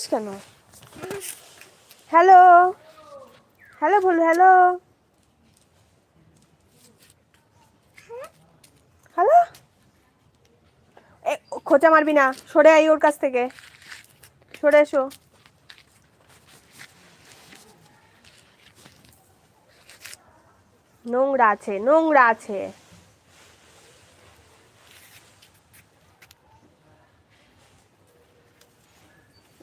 ডাকছিস কেন? Hello hello বলু হ্যালো হ্যালো খোঁচা মারবি না, সরে আই ওর কাছ থেকে। সরে এসো। নোংরা আছে নোংরা আছে।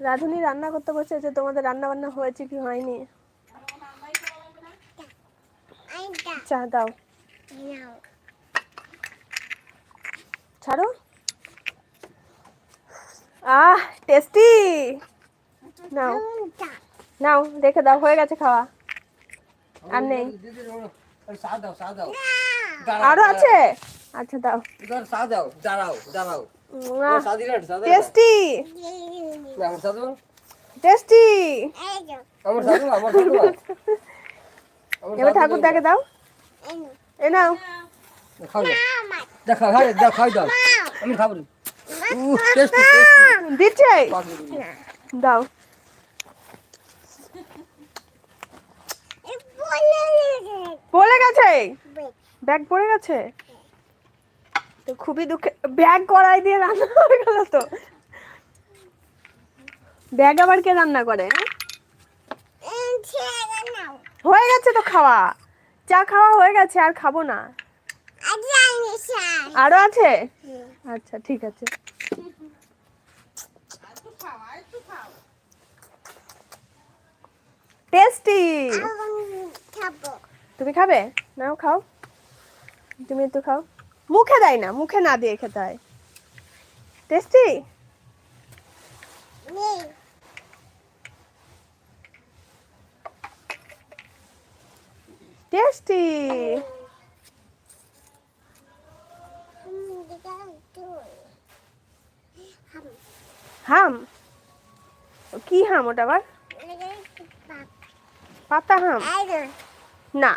রাধুনি রান্না করতে বসে যে তোমাদের রান্না বান্না হয়েছে কি হয়নি? চা দাও। ছাড়ো। আহ টেস্টি। নাও। নাও রেখে দাও হয়ে গেছে খাওয়া। আর নেই। আরও আছে? আচ্ছা দাও দাঁড়াও দাঁড়াও। টেস্টি। টেস্টি। এবার ঠাকুর দেখে দাও। এ নাও। খাও দেখা খাই দাও খাই দাও আমি খাব উহ টেস্টি টেস্টি। দিচ্ছে? দাও। পড়ে গেছে। ব্যাগ পড়ে গেছে? তো খুবই দুঃখে ব্যাগ কড়াই দিয়ে রান্না হয়ে গেল তো। ব্যাগ আবার কে রান্না করে? হয়ে গেছে তো খাওয়া। চা খাওয়া হয়ে গেছে আর খাব না। আরও আছে? আচ্ছা ঠিক আছে। টেস্টি। তুমি খাবে? নাও খাও। তুমি একটু খাও। মুখে দেয় না মুখে না দিয়ে খেতে হয়। টেস্টি? টেস্টি। হাম। কি হাম ওটা আবার? পাতা হাম। না।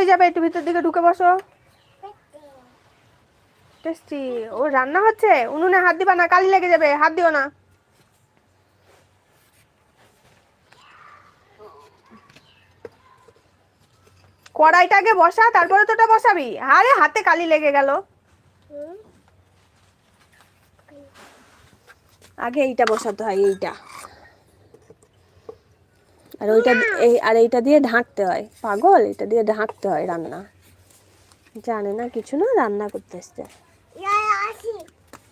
পড়ে যাবে, একটু ভিতর দিকে ঢুকে বসো। টেস্টি ও রান্না হচ্ছে? উনুনে হাত দিবা না, কালি লেগে যাবে, হাত দিও না। কড়াইটাকে বসা, তারপরে তোটা বসাবি। আরে, হাতে কালি লেগে গেল। আগে এইটা বসাতে হয়, এইটা। আর ওইটা এই আর এইটা দিয়ে ঢাকতে হয়। পাগল? এটা দিয়ে ঢাকতে হয় রান্না। জানে না কিছু না রান্না করতে এসছে।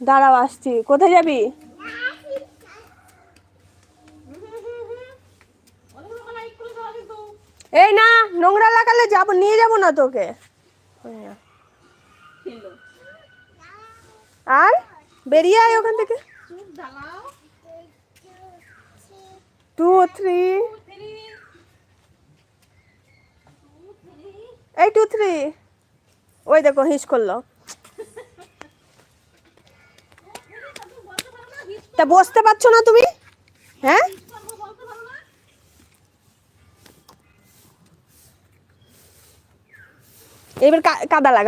দাঁড়াও আসছি। কোথায় যাবি? এই না নোংরা লাগালে যাব নিয়ে যাব না তোকে। আর? বেরিয়ে আয় ওখান থেকে। টু থ্রি এই টু থ্রি ওই দেখো হিস করল। তা বসতে পারছ না তুমি? হ্যাঁ? এবার কাদা লাগা